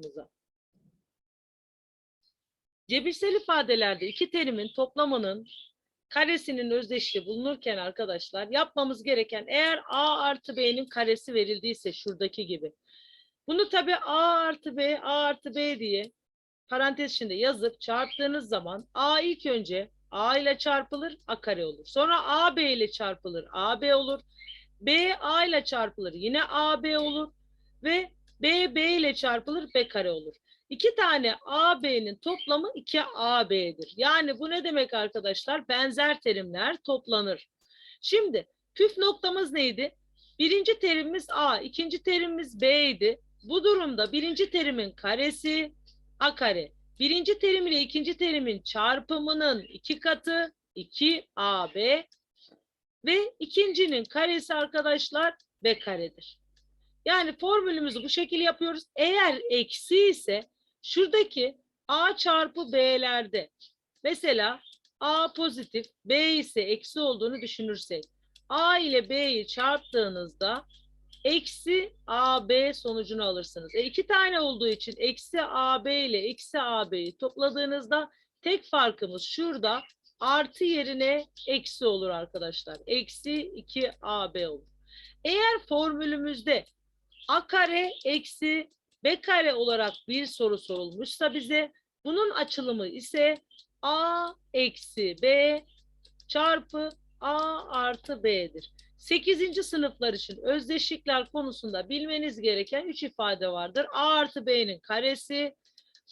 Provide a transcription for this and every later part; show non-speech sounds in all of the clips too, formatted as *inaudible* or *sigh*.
çarpımıza. Cebirsel ifadelerde iki terimin toplamının karesinin özdeşliği bulunurken arkadaşlar yapmamız gereken eğer a artı b'nin karesi verildiyse şuradaki gibi. Bunu tabii a artı b, a artı b diye parantez içinde yazıp çarptığınız zaman a ilk önce a ile çarpılır a kare olur. Sonra a b ile çarpılır a b olur. b a ile çarpılır yine a b olur ve b b ile çarpılır b kare olur. İki tane a b'nin toplamı 2 a b'dir. Yani bu ne demek arkadaşlar? Benzer terimler toplanır. Şimdi püf noktamız neydi? Birinci terimimiz a, ikinci terimimiz b idi. Bu durumda birinci terimin karesi a kare. Birinci terim ile ikinci terimin çarpımının iki katı 2ab ve ikincinin karesi arkadaşlar b karedir. Yani formülümüzü bu şekilde yapıyoruz. Eğer eksi ise şuradaki a çarpı b'lerde mesela a pozitif b ise eksi olduğunu düşünürsek a ile b'yi çarptığınızda eksi AB sonucunu alırsınız. E iki tane olduğu için eksi AB ile eksi AB'yi topladığınızda tek farkımız şurada artı yerine eksi olur arkadaşlar. Eksi 2 AB olur. Eğer formülümüzde A kare eksi B kare olarak bir soru sorulmuşsa bize bunun açılımı ise A eksi B çarpı A artı B'dir. 8. sınıflar için özdeşlikler konusunda bilmeniz gereken 3 ifade vardır. A artı B'nin karesi,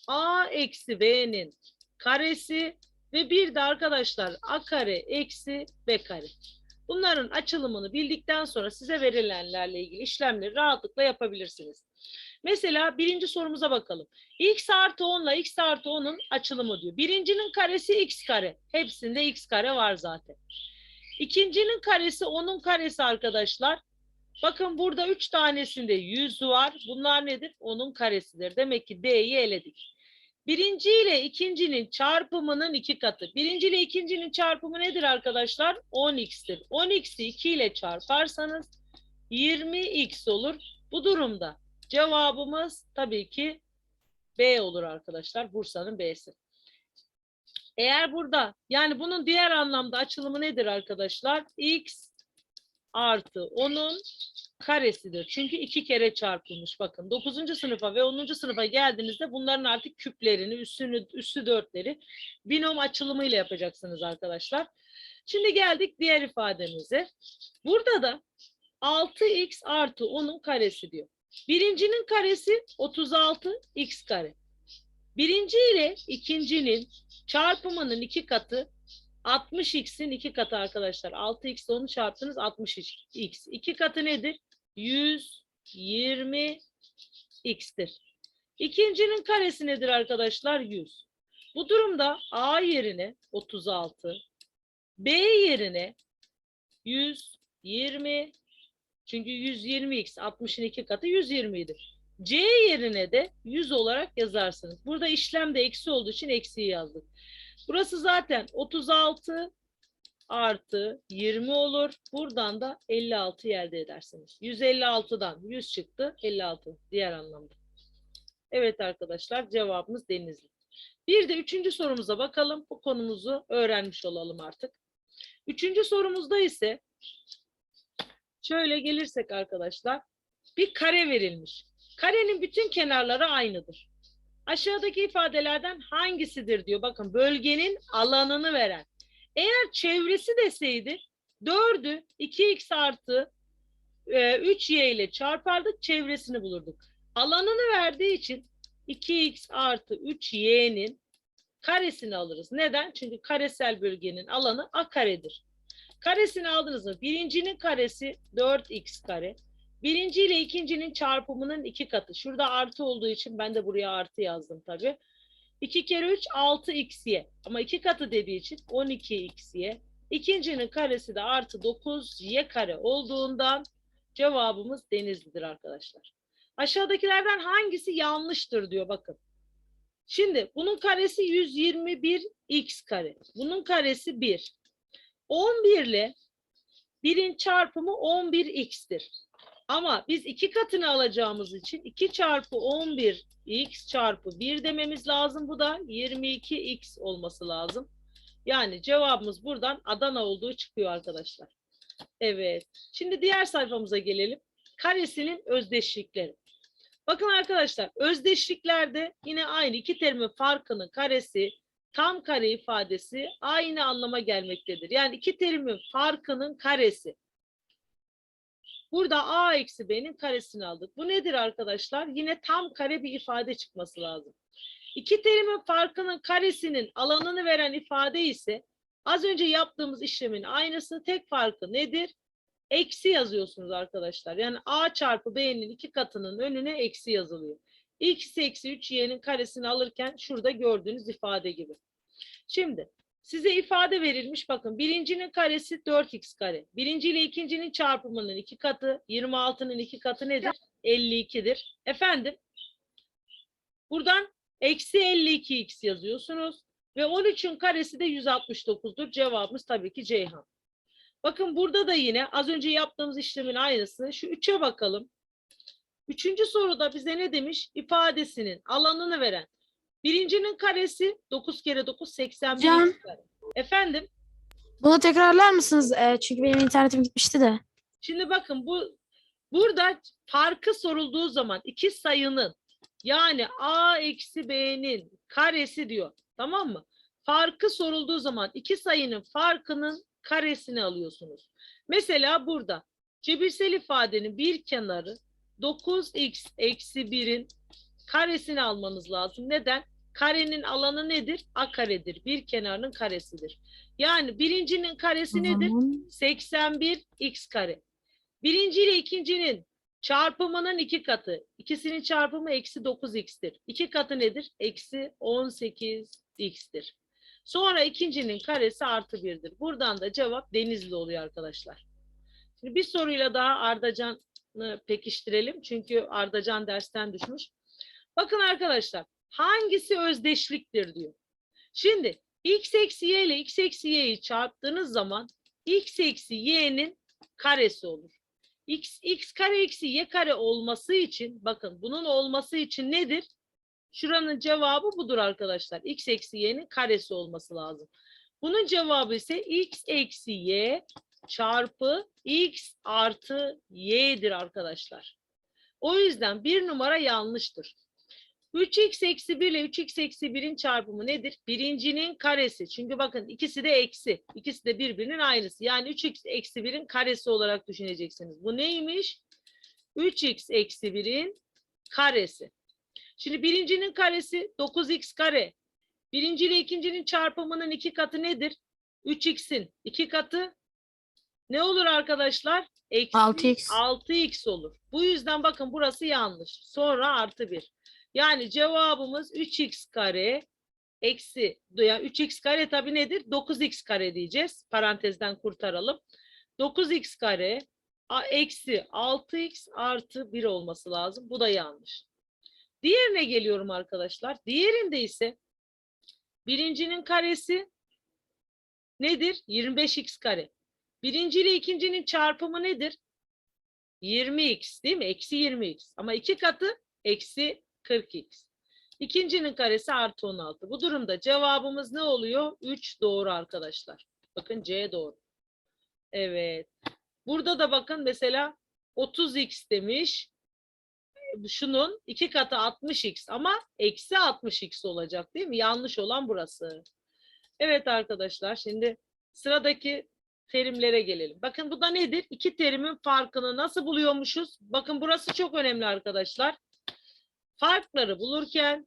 A eksi B'nin karesi ve bir de arkadaşlar A kare eksi B kare. Bunların açılımını bildikten sonra size verilenlerle ilgili işlemleri rahatlıkla yapabilirsiniz. Mesela birinci sorumuza bakalım. X artı 10 ile X artı 10'un açılımı diyor. Birincinin karesi X kare. Hepsinde X kare var zaten. İkincinin karesi onun karesi arkadaşlar. Bakın burada üç tanesinde 100 var. Bunlar nedir? Onun karesidir. Demek ki D'yi eledik. Birinci ile ikincinin çarpımının iki katı. Birinci ile ikincinin çarpımı nedir arkadaşlar? 10x'tir. 10x'i 2 ile çarparsanız 20x olur. Bu durumda cevabımız tabii ki B olur arkadaşlar. Bursa'nın B'si. Eğer burada yani bunun diğer anlamda açılımı nedir arkadaşlar? X artı 10'un karesidir. Çünkü iki kere çarpılmış. Bakın 9. sınıfa ve 10. sınıfa geldiğinizde bunların artık küplerini, üstünü, üstü dörtleri binom açılımıyla yapacaksınız arkadaşlar. Şimdi geldik diğer ifademize. Burada da 6x artı 10'un karesi diyor. Birincinin karesi 36 x kare. Birinci ile ikincinin çarpımının iki katı 60x'in iki katı arkadaşlar. 6x ile onu çarptınız 60x. İki katı nedir? 120x'tir. İkincinin karesi nedir arkadaşlar? 100. Bu durumda A yerine 36, B yerine 120 çünkü 120x 60'ın iki katı 120 idi. C yerine de 100 olarak yazarsınız. Burada işlemde eksi olduğu için eksiği yazdık. Burası zaten 36 artı 20 olur. Buradan da 56 elde edersiniz. 156'dan 100 çıktı. 56 diğer anlamda. Evet arkadaşlar cevabımız Denizli. Bir de üçüncü sorumuza bakalım. Bu konumuzu öğrenmiş olalım artık. Üçüncü sorumuzda ise şöyle gelirsek arkadaşlar bir kare verilmiş. Karenin bütün kenarları aynıdır. Aşağıdaki ifadelerden hangisidir diyor. Bakın bölgenin alanını veren. Eğer çevresi deseydi 4'ü 2x artı e, 3y ile çarpardık çevresini bulurduk. Alanını verdiği için 2x artı 3y'nin karesini alırız. Neden? Çünkü karesel bölgenin alanı a karedir. Karesini aldınız mı? Birincinin karesi 4x kare. Birinci ile ikincinin çarpımının iki katı. Şurada artı olduğu için ben de buraya artı yazdım tabii. 2 kere 3 6xy ama iki katı dediği için 12xy. İkincinin karesi de artı 9y kare olduğundan cevabımız Denizli'dir arkadaşlar. Aşağıdakilerden hangisi yanlıştır diyor bakın. Şimdi bunun karesi 121x kare. Bunun karesi 1. 11 ile 1'in çarpımı 11x'tir. Ama biz iki katını alacağımız için 2 çarpı 11 x çarpı 1 dememiz lazım. Bu da 22x olması lazım. Yani cevabımız buradan Adana olduğu çıkıyor arkadaşlar. Evet. Şimdi diğer sayfamıza gelelim. Karesinin özdeşlikleri. Bakın arkadaşlar özdeşliklerde yine aynı iki terimin farkının karesi tam kare ifadesi aynı anlama gelmektedir. Yani iki terimin farkının karesi. Burada a eksi b'nin karesini aldık. Bu nedir arkadaşlar? Yine tam kare bir ifade çıkması lazım. İki terimin farkının karesinin alanını veren ifade ise az önce yaptığımız işlemin aynısı tek farkı nedir? Eksi yazıyorsunuz arkadaşlar. Yani a çarpı b'nin iki katının önüne eksi yazılıyor. x eksi 3 y'nin karesini alırken şurada gördüğünüz ifade gibi. Şimdi size ifade verilmiş bakın birincinin karesi 4x kare. Birinci ile ikincinin çarpımının iki katı 26'nın iki katı nedir? 52'dir. Efendim buradan eksi 52x yazıyorsunuz ve 13'ün karesi de 169'dur. Cevabımız tabii ki Ceyhan. Bakın burada da yine az önce yaptığımız işlemin aynısı. Şu 3'e bakalım. Üçüncü soruda bize ne demiş? İfadesinin alanını veren. Birincinin karesi 9 kere 9 81 Hocam. kare. Efendim Bunu tekrarlar mısınız? Ee, çünkü benim internetim gitmişti de. şimdi bakın bu burada farkı sorulduğu zaman iki sayının yani a eksi b'nin karesi diyor. Tamam mı? Farkı sorulduğu zaman iki sayının farkının karesini alıyorsunuz. Mesela burada cebirsel ifadenin bir kenarı 9x eksi 1'in karesini almanız lazım. Neden? Karenin alanı nedir? A karedir. Bir kenarının karesidir. Yani birincinin karesi nedir? Tamam. 81 x kare. Birinci ile ikincinin çarpımının iki katı. İkisinin çarpımı eksi 9 x'tir. İki katı nedir? Eksi 18 x'tir. Sonra ikincinin karesi artı 1'dir. Buradan da cevap Denizli oluyor arkadaşlar. Şimdi bir soruyla daha Ardacan'ı pekiştirelim. Çünkü Ardacan dersten düşmüş. Bakın arkadaşlar hangisi özdeşliktir diyor. Şimdi x eksi y ile x eksi y'yi çarptığınız zaman x eksi y'nin karesi olur. x, x kare eksi y kare olması için bakın bunun olması için nedir? Şuranın cevabı budur arkadaşlar. x eksi y'nin karesi olması lazım. Bunun cevabı ise x eksi y çarpı x artı y'dir arkadaşlar. O yüzden bir numara yanlıştır. 3x eksi 1 ile 3x eksi 1'in çarpımı nedir? Birincinin karesi. Çünkü bakın ikisi de eksi. İkisi de birbirinin aynısı. Yani 3x eksi 1'in karesi olarak düşüneceksiniz. Bu neymiş? 3x eksi 1'in karesi. Şimdi birincinin karesi 9x kare. Birinci ile ikincinin çarpımının iki katı nedir? 3x'in iki katı ne olur arkadaşlar? Eksi 6x. 6x olur. Bu yüzden bakın burası yanlış. Sonra artı 1. Yani cevabımız 3x kare eksi yani 3x kare tabii nedir? 9x kare diyeceğiz. Parantezden kurtaralım. 9x kare a- eksi 6x artı 1 olması lazım. Bu da yanlış. Diğerine geliyorum arkadaşlar. Diğerinde ise birincinin karesi nedir? 25x kare. Birinci ile ikincinin çarpımı nedir? 20x değil mi? Eksi 20x. Ama iki katı eksi 40x. İkincinin karesi artı 16. Bu durumda cevabımız ne oluyor? 3 doğru arkadaşlar. Bakın C doğru. Evet. Burada da bakın mesela 30x demiş. Şunun iki katı 60x ama eksi 60x olacak değil mi? Yanlış olan burası. Evet arkadaşlar şimdi sıradaki terimlere gelelim. Bakın bu da nedir? İki terimin farkını nasıl buluyormuşuz? Bakın burası çok önemli arkadaşlar. Farkları bulurken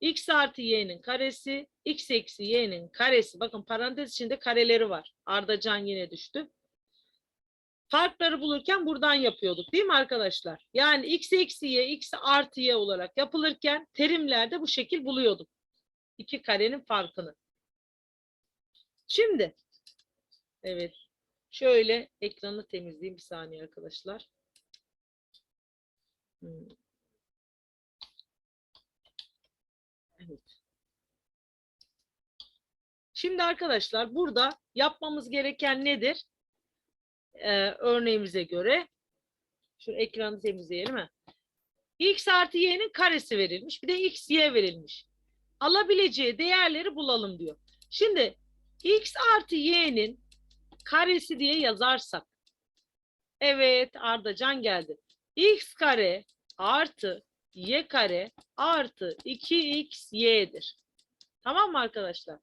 x artı y'nin karesi, x eksi y'nin karesi. Bakın parantez içinde kareleri var. Ardacan yine düştü. Farkları bulurken buradan yapıyorduk değil mi arkadaşlar? Yani x eksi y, x artı y olarak yapılırken terimlerde bu şekil buluyorduk. İki karenin farkını. Şimdi evet şöyle ekranı temizleyeyim bir saniye arkadaşlar. Hmm. Evet. Şimdi arkadaşlar burada yapmamız gereken nedir? Ee, örneğimize göre Şu ekranı temizleyelim mi? X artı y'nin karesi verilmiş. Bir de x, y verilmiş. Alabileceği değerleri bulalım diyor. Şimdi x artı y'nin karesi diye yazarsak. Evet Ardacan geldi. x kare artı y kare artı 2x y'dir. Tamam mı arkadaşlar?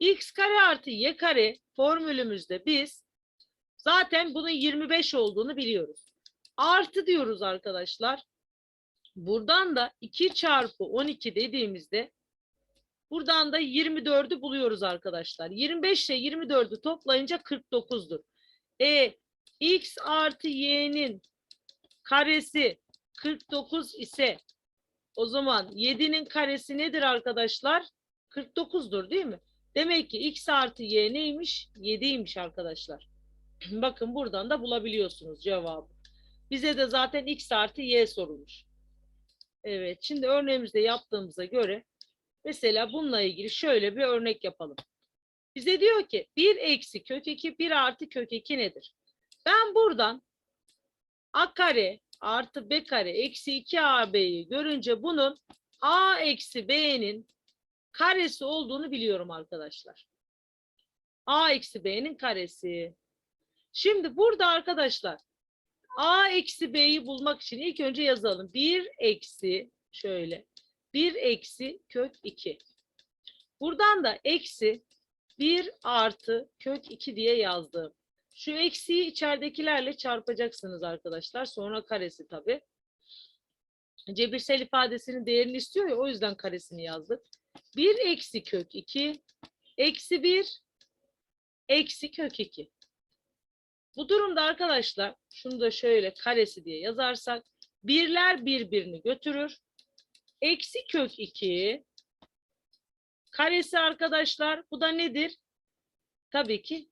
X kare artı y kare formülümüzde biz zaten bunun 25 olduğunu biliyoruz. Artı diyoruz arkadaşlar. Buradan da 2 çarpı 12 dediğimizde buradan da 24'ü buluyoruz arkadaşlar. 25 ile 24'ü toplayınca 49'dur. E x artı y'nin karesi 49 ise o zaman 7'nin karesi nedir arkadaşlar? 49'dur değil mi? Demek ki x artı y neymiş? 7'ymiş arkadaşlar. *clears throat* Bakın buradan da bulabiliyorsunuz cevabı. Bize de zaten x artı y sorulmuş. Evet şimdi örneğimizde yaptığımıza göre mesela bununla ilgili şöyle bir örnek yapalım. Bize diyor ki 1 eksi kök 2 1 artı kök 2 nedir? Ben buradan a kare artı b kare eksi 2 ab'yi görünce bunun a eksi b'nin karesi olduğunu biliyorum arkadaşlar. a eksi b'nin karesi. Şimdi burada arkadaşlar a eksi b'yi bulmak için ilk önce yazalım. 1 eksi şöyle 1 eksi kök 2. Buradan da eksi 1 artı kök 2 diye yazdım. Şu eksiği içeridekilerle çarpacaksınız arkadaşlar. Sonra karesi tabii. Cebirsel ifadesinin değerini istiyor ya o yüzden karesini yazdık. 1 eksi kök 2 eksi 1 eksi kök 2. Bu durumda arkadaşlar şunu da şöyle karesi diye yazarsak birler birbirini götürür. Eksi kök 2 karesi arkadaşlar bu da nedir? Tabii ki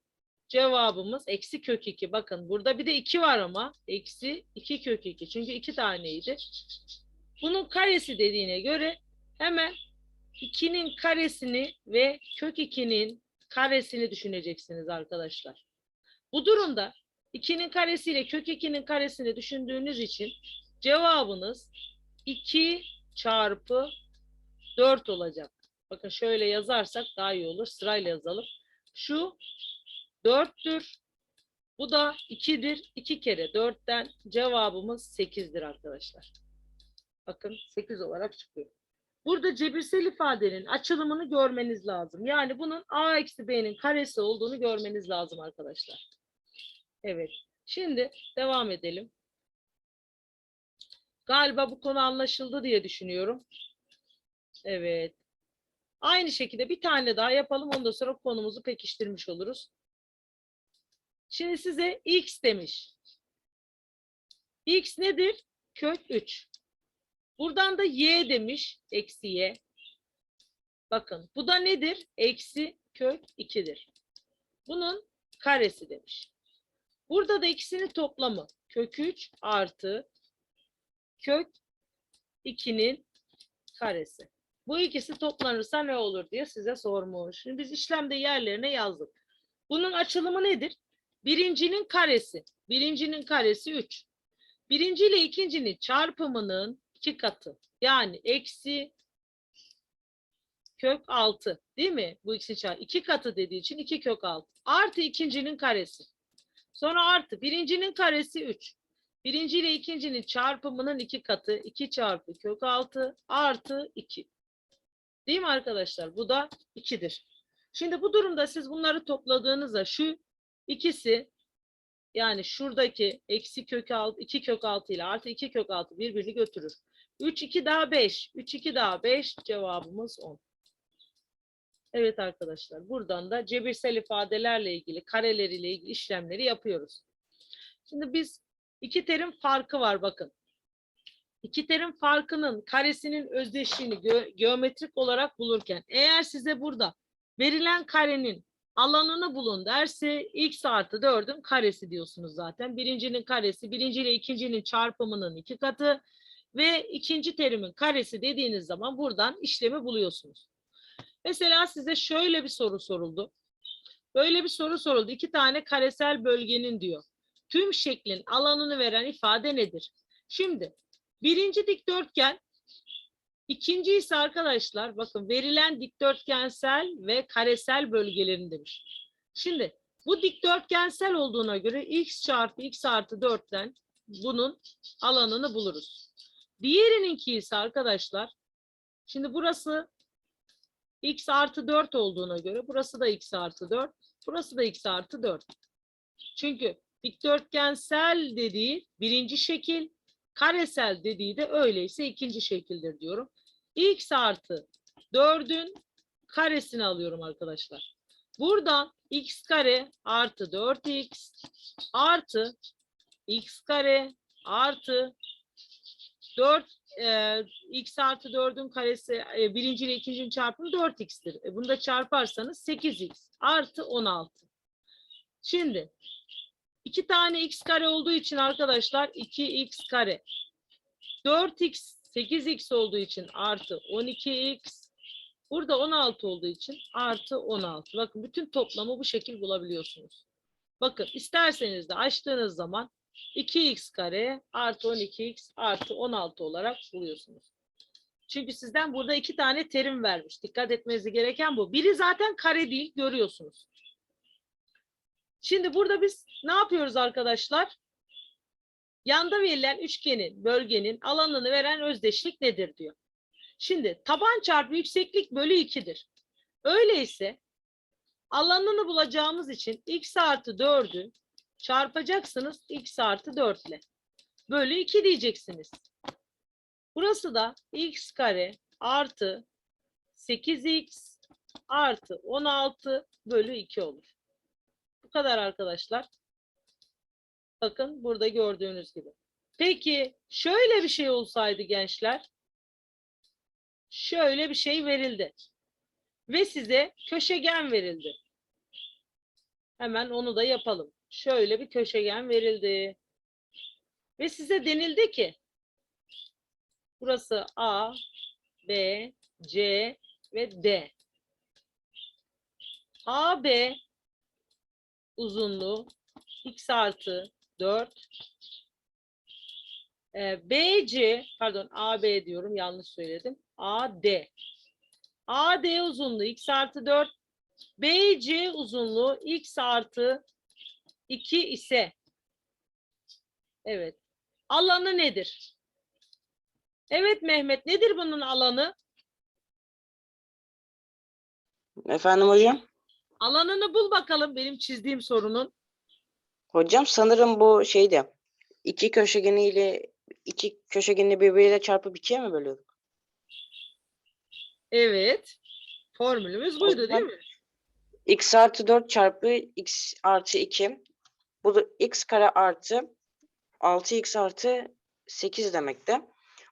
cevabımız eksi kök 2. Bakın burada bir de 2 var ama eksi 2 kök 2. Çünkü 2 taneydi. Bunun karesi dediğine göre hemen 2'nin karesini ve kök 2'nin karesini düşüneceksiniz arkadaşlar. Bu durumda 2'nin karesiyle kök 2'nin karesini düşündüğünüz için cevabınız 2 çarpı 4 olacak. Bakın şöyle yazarsak daha iyi olur. Sırayla yazalım. Şu 4'tür. Bu da 2'dir. 2 kere 4'ten cevabımız 8'dir arkadaşlar. Bakın 8 olarak çıkıyor. Burada cebirsel ifadenin açılımını görmeniz lazım. Yani bunun a eksi b'nin karesi olduğunu görmeniz lazım arkadaşlar. Evet. Şimdi devam edelim. Galiba bu konu anlaşıldı diye düşünüyorum. Evet. Aynı şekilde bir tane daha yapalım. Ondan sonra konumuzu pekiştirmiş oluruz. Şimdi size x demiş. x nedir? Kök 3. Buradan da y demiş. Eksi y. Bakın bu da nedir? Eksi kök 2'dir. Bunun karesi demiş. Burada da ikisinin toplamı kök 3 artı kök 2'nin karesi. Bu ikisi toplanırsa ne olur diye size sormuş. Şimdi biz işlemde yerlerine yazdık. Bunun açılımı nedir? Birincinin karesi. Birincinin karesi 3. Birinci ile ikincinin çarpımının iki katı. Yani eksi kök 6. Değil mi? Bu ikisi çarpı. iki katı dediği için 2 kök 6. Artı ikincinin karesi. Sonra artı birincinin karesi 3. Birinci ile ikincinin çarpımının iki katı. 2 çarpı kök 6 artı 2. Değil mi arkadaşlar? Bu da 2'dir. Şimdi bu durumda siz bunları topladığınızda şu ikisi yani şuradaki eksi kök 6, 2 kök 6 ile artı 2 kök 6 birbirini götürür. 3, 2 daha 5. 3, 2 daha 5 cevabımız 10. Evet arkadaşlar buradan da cebirsel ifadelerle ilgili kareleriyle ilgili işlemleri yapıyoruz. Şimdi biz iki terim farkı var bakın. İki terim farkının karesinin özdeşliğini gö- geometrik olarak bulurken eğer size burada verilen karenin alanını bulun derse x artı 4'ün karesi diyorsunuz zaten. Birincinin karesi birinci ile ikincinin çarpımının iki katı ve ikinci terimin karesi dediğiniz zaman buradan işlemi buluyorsunuz. Mesela size şöyle bir soru soruldu. Böyle bir soru soruldu. İki tane karesel bölgenin diyor. tüm şeklin alanını veren ifade nedir? Şimdi birinci dikdörtgen ikinci ise arkadaşlar bakın verilen dikdörtgensel ve karesel bölgelerin demiş. Şimdi bu dikdörtgensel olduğuna göre x çarpı x artı 4'ten bunun alanını buluruz. Diğerininki ise arkadaşlar şimdi burası x artı 4 olduğuna göre burası da x artı 4 burası da x artı 4. Çünkü dikdörtgensel dediği birinci şekil karesel dediği de öyleyse ikinci şekildir diyorum. x artı 4'ün karesini alıyorum arkadaşlar. Buradan x kare artı 4x artı x kare artı 4 e, x artı 4'ün karesi e, birinci ile ikincinin çarpımı 4x'tir. E, bunu da çarparsanız 8x artı 16. Şimdi iki tane x kare olduğu için arkadaşlar 2x kare 4x 8x olduğu için artı 12x burada 16 olduğu için artı 16. Bakın bütün toplamı bu şekil bulabiliyorsunuz. Bakın isterseniz de açtığınız zaman 2x kare artı 12x artı 16 olarak buluyorsunuz. Çünkü sizden burada iki tane terim vermiş. Dikkat etmeniz gereken bu. Biri zaten kare değil görüyorsunuz. Şimdi burada biz ne yapıyoruz arkadaşlar? Yanda verilen üçgenin, bölgenin alanını veren özdeşlik nedir diyor. Şimdi taban çarpı yükseklik bölü 2'dir. Öyleyse alanını bulacağımız için x artı 4'ü çarpacaksınız x artı 4 ile. Bölü 2 diyeceksiniz. Burası da x kare artı 8x artı 16 bölü 2 olur. Bu kadar arkadaşlar. Bakın burada gördüğünüz gibi. Peki şöyle bir şey olsaydı gençler. Şöyle bir şey verildi. Ve size köşegen verildi. Hemen onu da yapalım. Şöyle bir köşegen verildi. Ve size denildi ki burası A, B, C ve D. AB uzunluğu x artı 4. Ee, BC pardon AB diyorum yanlış söyledim. AD. AD uzunluğu x artı 4. BC uzunluğu x artı 2 ise evet. Alanı nedir? Evet Mehmet nedir bunun alanı? Efendim hocam? Alanını bul bakalım benim çizdiğim sorunun. Hocam sanırım bu şeydi. İki köşegeniyle iki köşegeni birbiriyle çarpıp ikiye mi bölüyorduk? Evet. Formülümüz buydu değil mi? x artı 4 çarpı x artı 2. Bu da x kare artı 6x artı 8 demekti.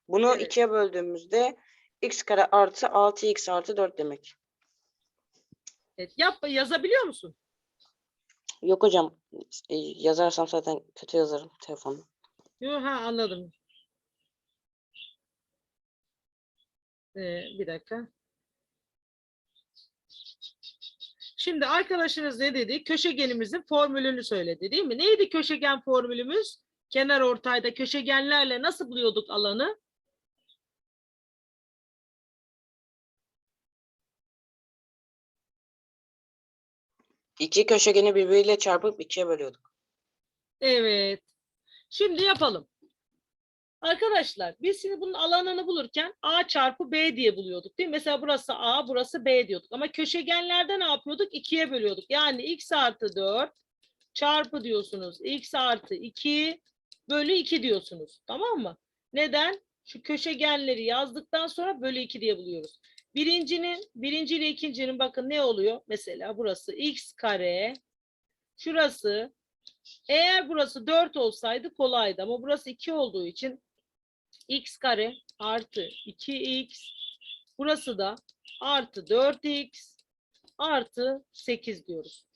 Bunu Evet. ikiye böldüğümüzde x kare artı 6x artı 4 demek. Evet. Yap, yazabiliyor musun? Yok hocam e, yazarsam zaten kötü yazarım telefonda. Yo, ha anladım. Ee, bir dakika. Şimdi arkadaşınız ne dedi? Köşegenimizin formülünü söyledi değil mi? Neydi köşegen formülümüz? Kenar ortayda köşegenlerle nasıl buluyorduk alanı? İki köşegeni birbiriyle çarpıp ikiye bölüyorduk. Evet. Şimdi yapalım. Arkadaşlar biz şimdi bunun alanını bulurken A çarpı B diye buluyorduk değil mi? Mesela burası A, burası B diyorduk. Ama köşegenlerde ne yapıyorduk? İkiye bölüyorduk. Yani x artı 4 çarpı diyorsunuz. x artı 2 bölü 2 diyorsunuz. Tamam mı? Neden? Şu köşegenleri yazdıktan sonra bölü 2 diye buluyoruz. Birincinin, birinci ile ikincinin bakın ne oluyor? Mesela burası x kare, şurası eğer burası 4 olsaydı kolaydı ama burası 2 olduğu için x kare artı 2x burası da artı 4x artı 8 diyoruz.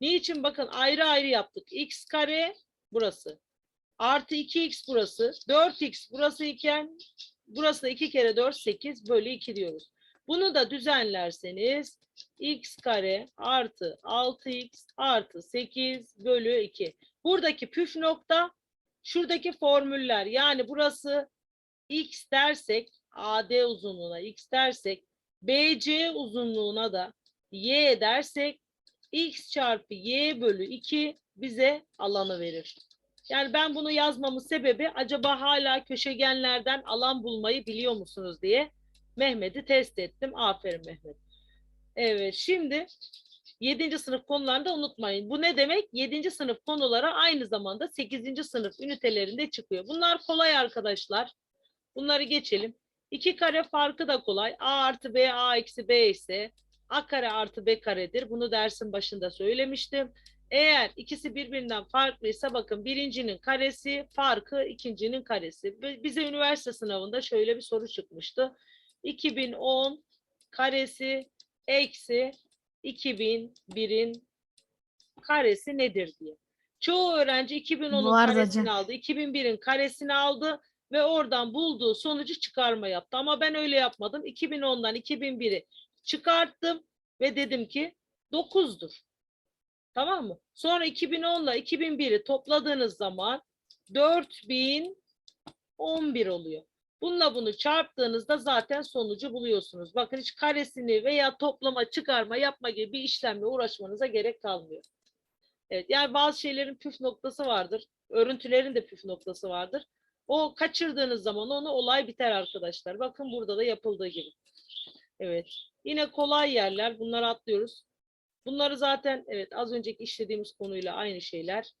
Niçin? Bakın ayrı ayrı yaptık. x kare burası. Artı 2x burası. 4x burası iken burası da 2 kere 4 8 bölü 2 diyoruz. Bunu da düzenlerseniz x kare artı 6x artı 8 bölü 2. Buradaki püf nokta şuradaki formüller. Yani burası x dersek AD uzunluğuna x dersek BC uzunluğuna da y dersek x çarpı y bölü 2 bize alanı verir. Yani ben bunu yazmamın sebebi acaba hala köşegenlerden alan bulmayı biliyor musunuz diye Mehmet'i test ettim. Aferin Mehmet. Evet şimdi 7. sınıf konularını da unutmayın. Bu ne demek? 7. sınıf konuları aynı zamanda 8. sınıf ünitelerinde çıkıyor. Bunlar kolay arkadaşlar. Bunları geçelim. 2 kare farkı da kolay. A artı B, A eksi B ise A kare artı B karedir. Bunu dersin başında söylemiştim. Eğer ikisi birbirinden farklıysa bakın birincinin karesi farkı ikincinin karesi. Bi- Bize üniversite sınavında şöyle bir soru çıkmıştı. 2010 karesi eksi 2001'in karesi nedir diye. Çoğu öğrenci 2010'un Var da karesini aldı, 2001'in karesini aldı ve oradan bulduğu sonucu çıkarma yaptı. Ama ben öyle yapmadım. 2010'dan 2001'i çıkarttım ve dedim ki 9'dur. Tamam mı? Sonra 2010 ile 2001'i topladığınız zaman 4011 oluyor. Bununla bunu çarptığınızda zaten sonucu buluyorsunuz. Bakın hiç karesini veya toplama, çıkarma, yapma gibi bir işlemle uğraşmanıza gerek kalmıyor. Evet, yani bazı şeylerin püf noktası vardır. Örüntülerin de püf noktası vardır. O kaçırdığınız zaman onu olay biter arkadaşlar. Bakın burada da yapıldığı gibi. Evet. Yine kolay yerler. Bunları atlıyoruz. Bunları zaten evet az önceki işlediğimiz konuyla aynı şeyler.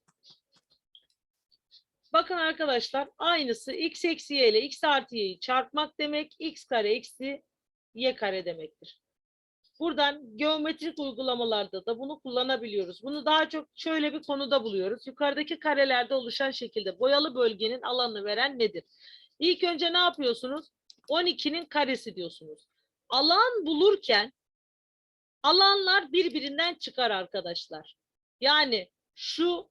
Bakın arkadaşlar aynısı x eksi y ile x artı y'yi çarpmak demek x kare eksi y kare demektir. Buradan geometrik uygulamalarda da bunu kullanabiliyoruz. Bunu daha çok şöyle bir konuda buluyoruz. Yukarıdaki karelerde oluşan şekilde boyalı bölgenin alanını veren nedir? İlk önce ne yapıyorsunuz? 12'nin karesi diyorsunuz. Alan bulurken alanlar birbirinden çıkar arkadaşlar. Yani şu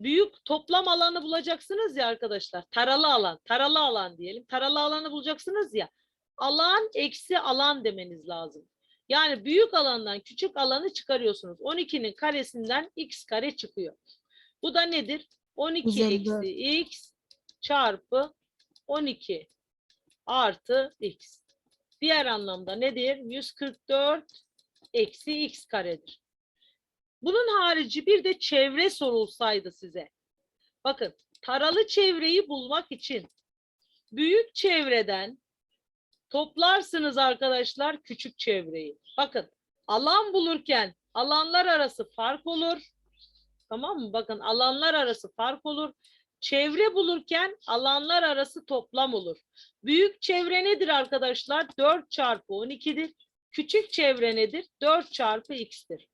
büyük toplam alanı bulacaksınız ya arkadaşlar. Taralı alan, taralı alan diyelim. Taralı alanı bulacaksınız ya. Alan eksi alan demeniz lazım. Yani büyük alandan küçük alanı çıkarıyorsunuz. 12'nin karesinden x kare çıkıyor. Bu da nedir? 12 154. eksi x çarpı 12 artı x. Diğer anlamda nedir? 144 eksi x karedir. Bunun harici bir de çevre sorulsaydı size. Bakın taralı çevreyi bulmak için büyük çevreden toplarsınız arkadaşlar küçük çevreyi. Bakın alan bulurken alanlar arası fark olur. Tamam mı? Bakın alanlar arası fark olur. Çevre bulurken alanlar arası toplam olur. Büyük çevre nedir arkadaşlar? 4 çarpı 12'dir. Küçük çevre nedir? 4 çarpı x'tir.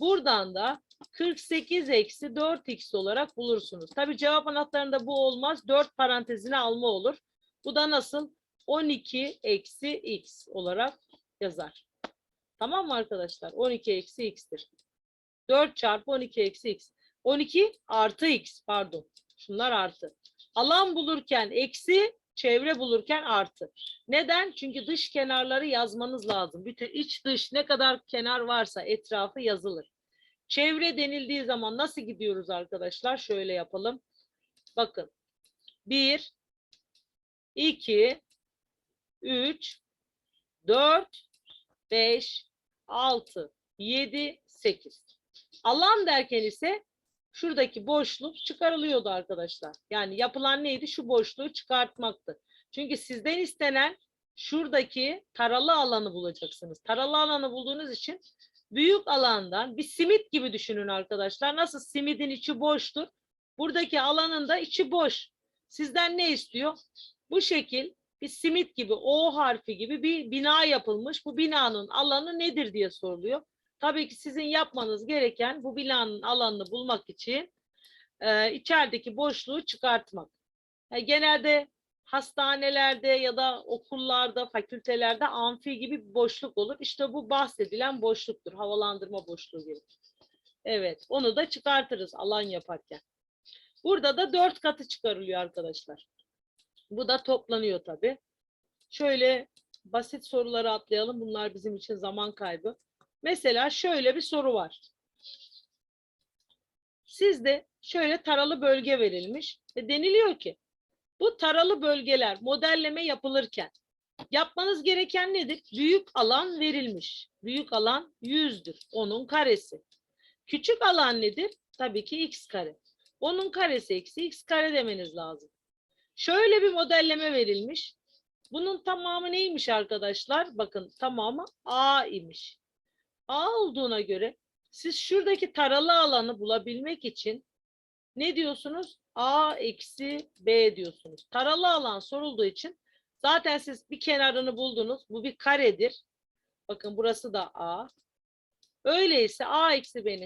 Buradan da 48 eksi 4x olarak bulursunuz. Tabii cevap anahtarında bu olmaz. 4 parantezine alma olur. Bu da nasıl? 12 eksi x olarak yazar. Tamam mı arkadaşlar? 12 eksi x'tir. 4 çarpı 12 eksi x. 12 artı x pardon. Şunlar artı. Alan bulurken eksi, çevre bulurken artı. Neden? Çünkü dış kenarları yazmanız lazım. Bütün iç dış ne kadar kenar varsa etrafı yazılır. Çevre denildiği zaman nasıl gidiyoruz arkadaşlar? Şöyle yapalım. Bakın. 1 2 3 4 5 6 7 8 Alan derken ise şuradaki boşluk çıkarılıyordu arkadaşlar. Yani yapılan neydi? Şu boşluğu çıkartmaktı. Çünkü sizden istenen şuradaki taralı alanı bulacaksınız. Taralı alanı bulduğunuz için büyük alandan bir simit gibi düşünün arkadaşlar. Nasıl simidin içi boştur? Buradaki alanın da içi boş. Sizden ne istiyor? Bu şekil bir simit gibi O harfi gibi bir bina yapılmış. Bu binanın alanı nedir diye soruluyor. Tabii ki sizin yapmanız gereken bu binanın alanını bulmak için e, içerideki boşluğu çıkartmak. E, genelde hastanelerde ya da okullarda, fakültelerde amfi gibi bir boşluk olur. İşte bu bahsedilen boşluktur. Havalandırma boşluğu gibi. Evet, onu da çıkartırız alan yaparken. Burada da dört katı çıkarılıyor arkadaşlar. Bu da toplanıyor tabii. Şöyle basit soruları atlayalım. Bunlar bizim için zaman kaybı. Mesela şöyle bir soru var. Sizde şöyle taralı bölge verilmiş ve deniliyor ki bu taralı bölgeler modelleme yapılırken yapmanız gereken nedir? Büyük alan verilmiş. Büyük alan 100'dür. Onun karesi. Küçük alan nedir? Tabii ki x kare. Onun karesi eksi x kare demeniz lazım. Şöyle bir modelleme verilmiş. Bunun tamamı neymiş arkadaşlar? Bakın tamamı A imiş. A olduğuna göre siz şuradaki taralı alanı bulabilmek için ne diyorsunuz? A eksi B diyorsunuz. Taralı alan sorulduğu için zaten siz bir kenarını buldunuz. Bu bir karedir. Bakın burası da A. Öyleyse A eksi B'nin